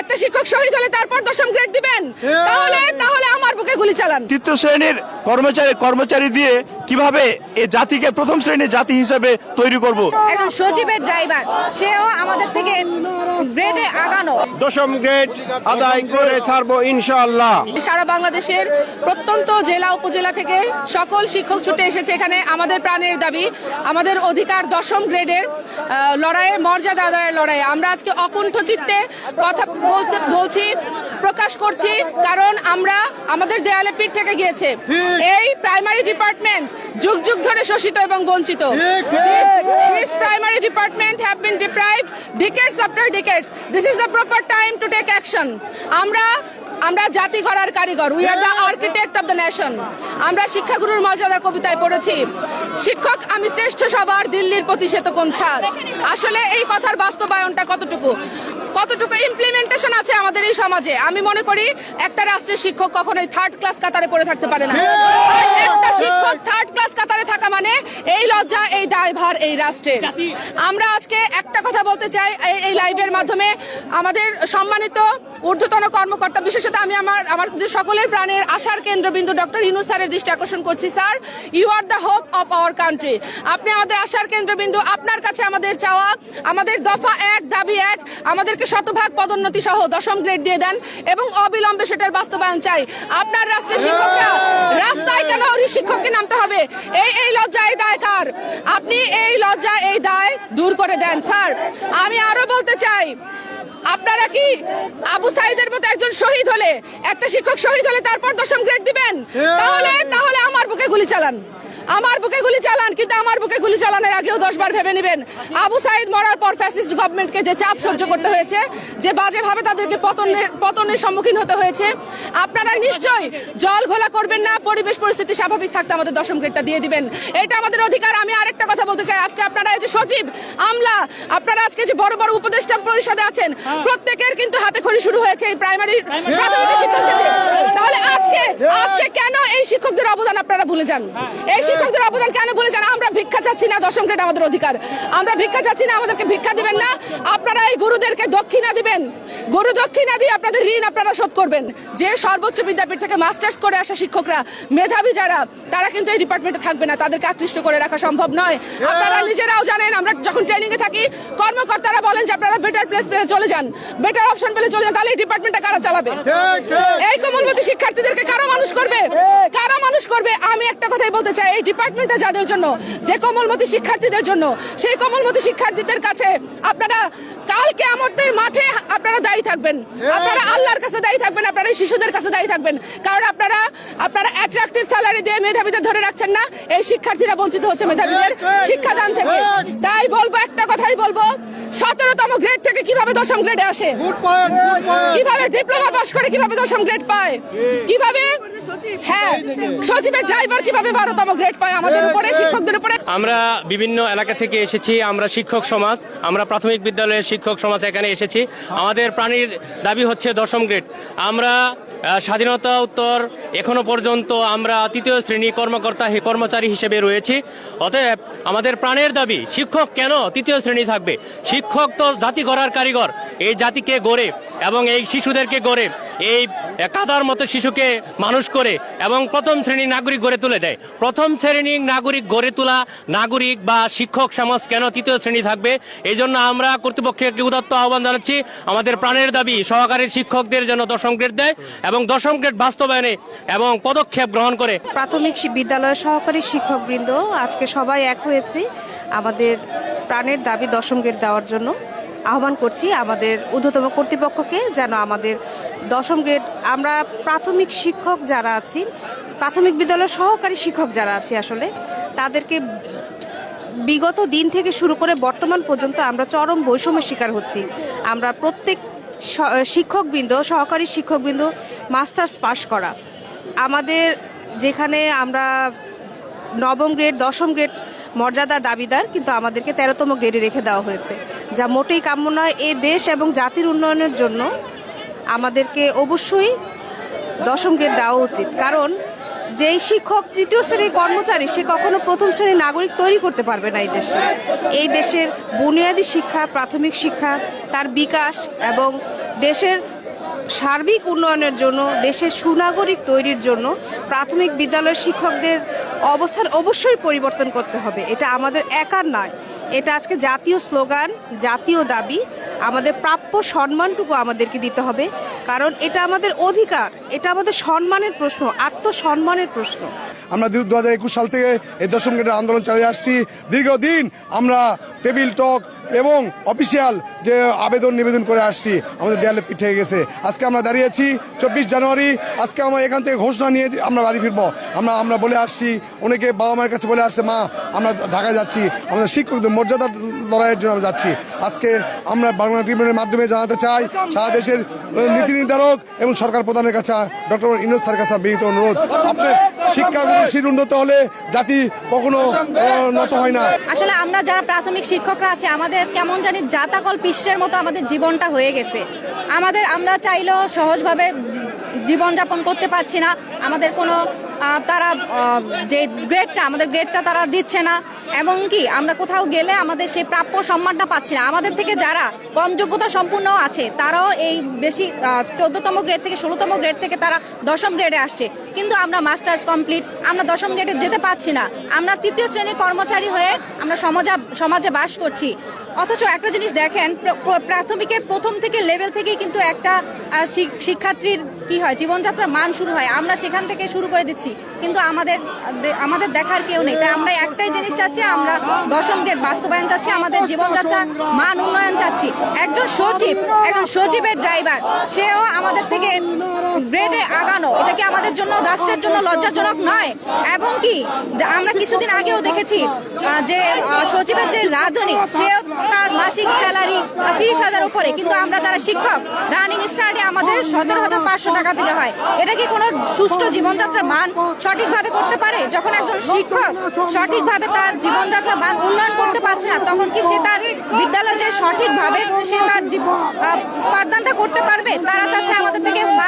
একটা শিক্ষক শহীদ হলে তারপর দশম গ্রেড দিবেন? তাহলে তাহলে আমার বুকে গুলি চালান। তৃতীয় শ্রেণির কর্মচারী কর্মচারী দিয়ে কীভাবে এ জাতিকে প্রথম শ্রেণির জাতি হিসেবে তৈরি করব? এখন সজীবের ড্রাইভার সেও আমাদের থেকে গ্রেডে আগানো। দশম গ্রেড আদায় করে ছাড়বো ইনশাআল্লাহ। সারা বাংলাদেশের প্রত্যন্ত জেলা উপজেলা থেকে সকল শিক্ষক ছুটে এসেছে এখানে আমাদের প্রাণের দাবি। আমাদের অধিকার দশম গ্রেডের আহ, লড়াইয়ে মর্যাদা আদায়ের লড়াই আমরা আজকে অকুণ্ঠ চিত্তে কথা বলতে বলছি প্রকাশ করছি কারণ আমরা আমাদের দেয়ালে পিঠ থেকে গিয়েছে। এই প্রাইমারি ডিপার্টমেন্ট যুগ যুগ ধরে শোষিত এবং বঞ্চিত। This primary department have been deprive decades after decades this is the proper time to take action আমরা আমরা জাতি গড়ার কারিগর we are the architect of the nation আমরা শিক্ষাগুরুর মর্যাদা কবিতায় পড়েছি। শিক্ষক আমি শ্রেষ্ঠ সবার দিল্লির প্রতিষেধ কোন ছাড় আসলে এই কথার বাস্তবায়নটা কতটুকু? কতটুকু ইমপ্লিমেন্টেশন আছে আমাদের এই সমাজে? আমি মনে করি একটা রাষ্ট্রের শিক্ষক কখনোই থার্ড ক্লাস কাতারে পড়ে থাকতে পারে না। একটা শিক্ষক থার্ড ক্লাস কাতারে থাকা মানে এই লজ্জা এই দায়ভার এই রাষ্ট্রের। আমরা আজকে একটা কথা বলতে চাই এই- এই লাইভের মাধ্যমে। আমাদের সম্মানিত ঊর্ধ্বতন কর্মকর্তা বিশেষত আমি আমার আমাদের সকলের প্রাণের আশার কেন্দ্রবিন্দু ডক্টর ইনু স্যারের দৃষ্টি আকর্ষণ করছি। Sir you are the hope of our country আপনি আমাদের আশার কেন্দ্রবিন্দু, আপনার কাছে আমাদের চাওয়া, আমাদের দফা এক, দাবি এক, আমাদেরকে শতভাগ পদোন্নতি সহ দশম গ্রেড দিয়ে দেন এবং অবিলম্বে সেটার বাস্তবায়ন চাই। আপনার রাষ্ট্রের শিক্ষকরা, রাস্তায় কেন শিক্ষককে নামতে হবে? এই এই লজ্জা এই দায় কার? আপনি এই লজ্জা এই দায় দূর করে দেন। স্যার, আমি আরও বলতে চাই আপনারা কি আবু সাইদের মতো একজন শহীদ হলে একটা শিক্ষক শহীদ হলে তারপর দশম গ্রেড দিবেন? তাহলে তাহলে আমার বুকে গুলি চালান। আমার বুকে গুলি চালান কিন্তু আমার বুকে গুলি চালানোর আগেও দশবার ভেবে নেবেন। আবু সাইদ মরার পর ফ্যাসিস্ট গভর্নমেন্টকে যে চাপ সহ্য করতে হয়েছে যে বাজেভাবে তাদেরকে পতনের পতনের সম্মুখীন হতে হয়েছে আপনারা নিশ্চয়ই জল ঘোলা করবেন না পরিবেশ পরিস্থিতি স্বাভাবিক থাকতে আমাদের দশম গ্রেডটা দিয়ে দিবেন। এটা আমাদের অধিকার। আমি আরেকটা কথা বলতে চাই আজকে আপনারা এই যে সচিব আমলা আপনারা আজকে যে বড় বড় উপদেষ্টা পরিষদে আছেন প্রত্যেকের কিন্তু হাতে খড়ি শুরু হয়েছে এই প্রাইমারি প্রাথমিক শিক্ষকদের। তাহলে আজকে আজকে কেন এই শিক্ষকদের অবদান আপনারা ভুলে যান? এই শিক্ষকদের অবদান কেন ভুলে যান? আমরা ভিক্ষা চাচ্ছি না দশম গ্রেড আমাদের অধিকার। আমরা ভিক্ষা চাচ্ছি না আমাদেরকে ভিক্ষা দিবেন না। আপনারা এই গুরুদেরকে দক্ষিণা দিবেন। গুরু দক্ষিণা দিয়ে আপনাদের ঋণ আপনারা শোধ করবেন। যে সর্বোচ্চ বিদ্যাপীঠ থেকে মাস্টার্স করে আসা শিক্ষকরা মেধাবী যারা তারা কিন্তু এই ডিপার্টমেন্টে থাকবে না। তাদেরকে আকৃষ্ট করে রাখা সম্ভব নয়। আপনারা নিজেরাও জানেন আমরা যখন ট্রেনিং এ থাকি কর্মকর্তারা বলেন যে আপনারা বেটার প্লেস পেলে চলে যান। বেটার অপশন পেলে চলে যান তাহলে এই ডিপার্টমেন্টটা কারা চালাবে? এই কোমলমতি শিক্ষার্থীদেরকে কারা মানুষ করবে? কারা মানুষ করবে? আমি একটা কথাই বলতে চাই এই ডিপার্টমেন্টটা যাদের জন্য যে কোমলমতি শিক্ষার্থীদের জন্য সেই কোমলমতি শিক্ষার্থীদের কাছে আপনারা কালকে আমাদের মাঠে আপনারা দায়ী থাকবেন। আপনারা আল্লাহর কাছে দায়ী থাকবেন আপনারা শিশুদের কাছে দায়ী থাকবেন। কারণ আপনারা আপনারা অ্যাট্রাকটিভ স্যালারি দিয়ে মেধাবীদের ধরে রাখছেন না এই শিক্ষার্থীরা বঞ্চিত হচ্ছে মেধাবীদের শিক্ষাদান থেকে। তাই বলব একটা কথাই বলব সতেরোতম গ্রেড থেকে কীভাবে দশম গ্রেডে আসে? কীভাবে ডিপ্লোমা পাস করে কীভাবে দশম গ্রেড পায়? কীভাবে হ্যাঁ সচিবের ড্রাইভার কীভাবে বারোতম গ্রেড পায় আমাদের উপরে শিক্ষকদের উপরে? আমরা বিভিন্ন এলাকা থেকে এসেছি আমরা শিক্ষক সমাজ আমরা প্রাথমিক বিদ্যালয়ের শিক্ষক সমাজ এখানে এসেছি। আমাদের প্রাণীর দাবি হচ্ছে দশম গ্রেড আমরা স্বাধীনতা উত্তর এখনও পর্যন্ত আমরা তৃতীয় শ্রেণি কর্মকর্তা হি- কর্মচারী হিসেবে রয়েছি। অতএব আমাদের প্রাণের দাবি শিক্ষক কেন তৃতীয় শ্রেণি থাকবে? শিক্ষক তো জাতি গড়ার কারিগর। এই জাতিকে গড়ে এবং এই শিশুদেরকে গড়ে এই কাদার মতো শিশুকে মানুষ করে এবং প্রথম শ্রেণির নাগরিক গড়ে তুলে দেয়। প্রথম শ্রেণির নাগরিক গড়ে তোলা নাগরিক বা শিক্ষক সমাজ কেন তৃতীয় শ্রেণি থাকবে? এই জন্য আমরা কর্তৃপক্ষের একটি উদাত্ত আহ্বান জানাচ্ছি। আমাদের প্রাণের দাবি, সহকারী শিক্ষকদের জন্য দশম গ্রেড দেয় এবং দশম গ্রেড বাস্তবায়নে এবং পদক্ষেপ গ্রহণ করে। প্রাথমিক বিদ্যালয়ের সহকারী শিক্ষকবৃন্দ, আজকে সবাই এক হয়েছি। আমাদের প্রাণের দাবি দশম গ্রেড দেওয়ার জন্য। আহ্বান করছি আমাদের ঊর্ধ্বতম কর্তৃপক্ষকে যেন আমাদের দশম গ্রেড, আমরা প্রাথমিক শিক্ষক যারা আছি, প্রাথমিক বিদ্যালয়ের সহকারী শিক্ষক যারা আছি আসলে, তাদেরকে বিগত দিন থেকে শুরু করে বর্তমান পর্যন্ত আমরা চরম বৈষম্যের শিকার হচ্ছি। আমরা প্রত্যেক শিক্ষকবৃন্দ, সহকারী শিক্ষকবৃন্দ, মাস্টার্স পাশ করা। আমাদের যেখানে আমরা নবম গ্রেড, দশম গ্রেড মর্যাদা দাবিদার, কিন্তু আমাদেরকে তেরোতম গ্রেডে রেখে দেওয়া হয়েছে। যা মোটেই কাম্য নয়, এ দেশ এবং জাতির উন্নয়নের জন্য আমাদেরকে অবশ্যই দশম গ্রেড দেওয়া উচিত। কারণ যেই শিক্ষক তৃতীয় শ্রেণির কর্মচারী, সে কখনো প্রথম শ্রেণির নাগরিক তৈরি করতে পারবে না এই দেশে। এই দেশের বুনিয়াদী শিক্ষা, প্রাথমিক শিক্ষা, তার বিকাশ এবং দেশের সার্বিক উন্নয়নের জন্য, দেশের সুনাগরিক তৈরির জন্য প্রাথমিক বিদ্যালয়ের শিক্ষকদের অবস্থান অবশ্যই পরিবর্তন করতে হবে। এটা আমাদের একার নয়। এটা আজকে জাতীয় স্লোগান, জাতীয় দাবি। আমাদের প্রাপ্য সম্মানটুকু আমাদেরকে দিতে হবে, কারণ এটা আমাদের অধিকার, এটা আমাদের সম্মানের প্রশ্ন, আত্মসম্মানের প্রশ্ন। আমরা দু হাজার একুশ সাল থেকে এই দশম গ্রেডের আন্দোলন চালিয়ে আসছি। দীর্ঘদিন আমরা টেবিল টক এবং অফিসিয়াল যে আবেদন নিবেদন করে আসছি, আমাদের দেয়ালে পিঠে গেছে। আজকে আমরা দাঁড়িয়েছি চব্বিশ জানুয়ারি, আজকে আমরা এখান থেকে ঘোষণা নিয়ে আমরা বাড়ি ফিরবো। আমরা আমরা বলে আসছি, অনেকে বাবা মায়ের কাছে বলে আসছে, মা, আমরা ঢাকায় যাচ্ছি। আমাদের শিক্ষকদের মর্যাদার লড়াইয়ের জন্য আমরা যাচ্ছি। আজকে আমরা বাংলা ট্রিবিউনের মাধ্যমে জানাতে চাই, সারা দেশের নীতি নির্ধারক এবং সরকার প্রধানের কাছে ডক্টর ইনোজ স্যার কাছে বিনীত অনুরোধ। আপনার শিক্ষাগুলো শির উন্নত হলে জাতি কখনো নত হয় না। আসলে আমরা যারা প্রাথমিক শিক্ষকরা আছে, আমাদের কেমন জানি জাতাকল পিষ্টের মতো আমাদের জীবনটা হয়ে গেছে। আমাদের, আমরা চাইলেও সহজভাবে জীবনযাপন করতে পারছি না। আমাদের কোনো তারা যে গ্রেডটা আমাদের গ্রেডটা তারা দিচ্ছে না। এমনকি আমরা কোথাও গেলে আমাদের সেই প্রাপ্য সম্মানটা পাচ্ছি না। আমাদের থেকে যারা কম যোগ্যতা সম্পূর্ণ আছে, তারাও এই বেশি চোদ্দতম গ্রেড থেকে ষোলোতম গ্রেড থেকে তারা দশম গ্রেডে আসছে। কিন্তু আমরা মাস্টার্স কমপ্লিট আমরা দশম গ্রেডে যেতে পারছি না। আমরা তৃতীয় শ্রেণির কর্মচারী হয়ে আমরা সমাজে সমাজে বাস করছি। অথচ একটা জিনিস দেখেন, প্র- প্র- প্রাথমিকের প্রথম থেকে লেভেল থেকেই কিন্তু একটা শিক- শিক্ষার্থীর কি হয়? জীবনযাত্রার মান শুরু হয়। আমরা সেখান থেকে শুরু করে দিচ্ছি। কিন্তু আমাদের আমাদের দেখার কেউ নেই। তাই আমরা একটাই জিনিস চাচ্ছি, আমরা দশম গ্রেড বাস্তবায়ন চাচ্ছি, আমাদের জীবনযাত্রার মান উন্নয়ন চাচ্ছি। একজন সচিব, একজন সচিবের ড্রাইভার, সেও আমাদের থেকে গ্রেডে আগানো, এটা কি আমাদের জন্য রাষ্ট্রের জন্য লজ্জাজনক নয়? এবং কি আমরা কিছুদিন আগেও দেখেছি যে সচিবের যে রাঁধুনি, সেও তার মাসিক স্যালারি তিরিশ হাজার উপরে, কিন্তু আমরা যারা শিক্ষক, রানিং স্টার্টে আমাদের সতেরো হাজার পাঁচশো টাকা থেকে হয়। এটা কি কোনো সুষ্ঠু জীবনযাত্রার মান সঠিকভাবে করতে পারে? যখন একজন শিক্ষক সঠিকভাবে তার জীবনযাত্রার মান উন্নয়ন করতে পারছে না, তখন কি সে তার বিদ্যালয়ে যে সঠিকভাবে সে তার পাঠদানটা করতে পারবে? তারা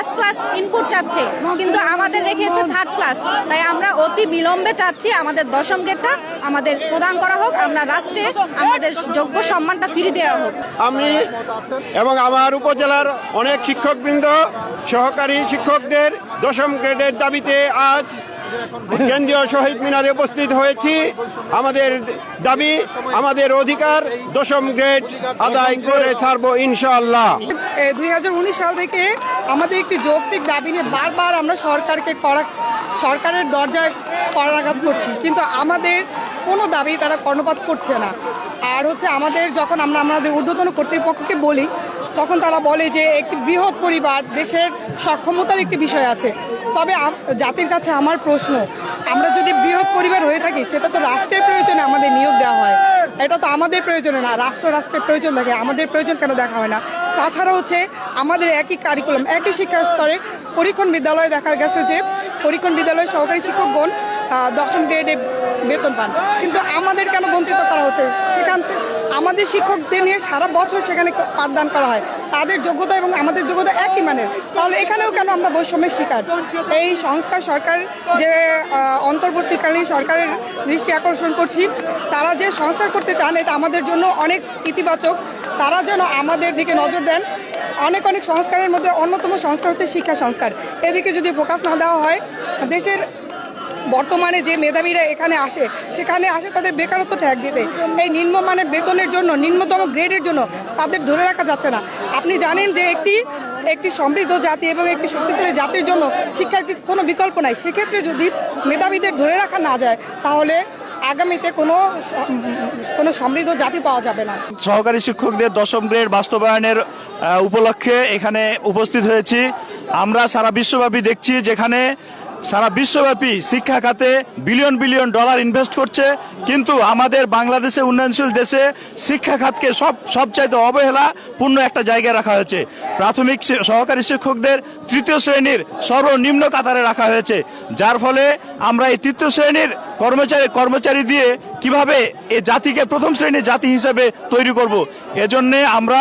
ফার্স্ট ক্লাস ইনপুট চাচ্ছে, কিন্তু আমাদের রেখেছে থার্ড ক্লাস তাই আমরা অতি বিলম্বে চাচ্ছি আমাদের দশম গ্রেডটা আমাদের প্রদান করা হোক, আমরা রাষ্ট্রে আমাদের যোগ্য সম্মানটা ফিরিয়ে দেওয়া হোক। আমি এবং আমার উপজেলার অনেক শিক্ষকবৃন্দ, সহকারী শিক্ষকদের দশম গ্রেডের দাবিতে আজ কেন্দ্রীয় শহীদ মিনারে উপস্থিত হয়েছি। আমাদের দাবি, আমাদের অধিকার দশম গ্রেড আদায় করে ছাড়বো ইনশাআল্লাহ। দুই হাজার উনিশ সাল থেকে আমাদের একটি যৌক্তিক দাবি নিয়ে বারবার আমরা সরকারকে করা সরকারের দরজায় করাঘাত করছি। কিন্তু আমাদের কোনো দাবি তারা কর্ণপাত করছে না। আর হচ্ছে আমাদের যখন আমরা আমাদের ঊর্ধ্বতন কর্তৃপক্ষকে বলি তখন তারা বলে যে একটি বৃহৎ পরিবার, দেশের সক্ষমতার একটি বিষয় আছে। তবে জাতির কাছে আমার প্রশ্ন, আমরা যদি বৃহৎ পরিবার হয়ে থাকি, সেটা তো রাষ্ট্রের প্রয়োজনে আমাদের নিয়োগ দেওয়া হয়। এটা তো আমাদের প্রয়োজনে না, রাষ্ট্র রাষ্ট্রের প্রয়োজন থাকে, আমাদের প্রয়োজন কেন দেখা হয় না? তাছাড়া হচ্ছে আমাদের একই কারিকুলাম একই শিক্ষা স্তরে পরীক্ষণ বিদ্যালয়ে দেখা গেছে যে, পরীক্ষণ বিদ্যালয়ের সহকারী শিক্ষকগণ দশম গ্রেডে বেতন পান। কিন্তু আমাদের কেন বঞ্চিত করা হচ্ছে? সেখান থেকে আমাদের শিক্ষকদের নিয়ে সারা বছর সেখানে পাঠদান করা হয়। তাদের যোগ্যতা এবং আমাদের যোগ্যতা একই মানের। তাহলে এখানেও কেন আমরা বৈষম্যের শিকার? এই সংস্কার সরকার যে অন্তর্বর্তীকালীন সরকারের দৃষ্টি আকর্ষণ করছি, তারা যে সংস্কার করতে চান, এটা আমাদের জন্য অনেক ইতিবাচক। তারা যেন আমাদের দিকে নজর দেন। অনেক অনেক সংস্কারের মধ্যে অন্যতম সংস্কার হচ্ছে শিক্ষা সংস্কার। এদিকে যদি ফোকাস না দেওয়া হয়, দেশের বর্তমানে যে মেধাবীরা এখানে আসে, সেখানে আসে তাদের বেকারত্ব ঠেক দিতে। এই নিম্নমানের বেতনের জন্য, নিম্নতম গ্রেডের জন্য তাদের ধরে রাখা যাচ্ছে না। আপনি জানেন যে একটি একটি সমৃদ্ধ জাতি এবং একটি শক্তিশালী জাতির জন্য শিক্ষার কোনো বিকল্প নাই। সেক্ষেত্রে যদি মেধাবীদের ধরে রাখা না যায়, তাহলে আগামীতে কোনো কোনো সমৃদ্ধ জাতি পাওয়া যাবে না। সহকারী শিক্ষকদের দশম গ্রেড বাস্তবায়নের উপলক্ষে এখানে উপস্থিত হয়েছি। আমরা সারা বিশ্বব্যাপী দেখছি যেখানে সারা বিশ্বব্যাপী শিক্ষা খাতে বিলিয়ন বিলিয়ন ডলার ইনভেস্ট করছে। কিন্তু আমাদের বাংলাদেশে উন্নয়নশীল দেশে শিক্ষা খাতকে সব, সবচাইতে অবহেলা পূর্ণ একটা জায়গায় রাখা হয়েছে। প্রাথমিক সহকারী শিক্ষকদের তৃতীয় শ্রেণির সর্বনিম্ন কাতারে রাখা হয়েছে। যার ফলে আমরা এই তৃতীয় শ্রেণির কর্মচারী কর্মচারী দিয়ে কীভাবে এ জাতিকে প্রথম শ্রেণির জাতি হিসেবে তৈরি করব? এজন্যে আমরা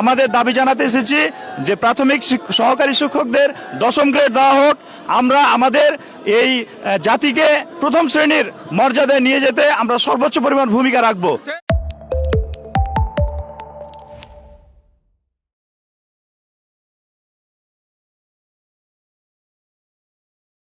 আমাদের দাবি জানাতে এসেছি যে প্রাথমিক সহকারী শিক্ষকদের দশম গ্রেড দেওয়া হোক। আমরা আমাদের এই জাতিকে প্রথম শ্রেণির মর্যাদায় নিয়ে যেতে আমরা সর্বোচ্চ পরিমাণ ভূমিকা রাখব।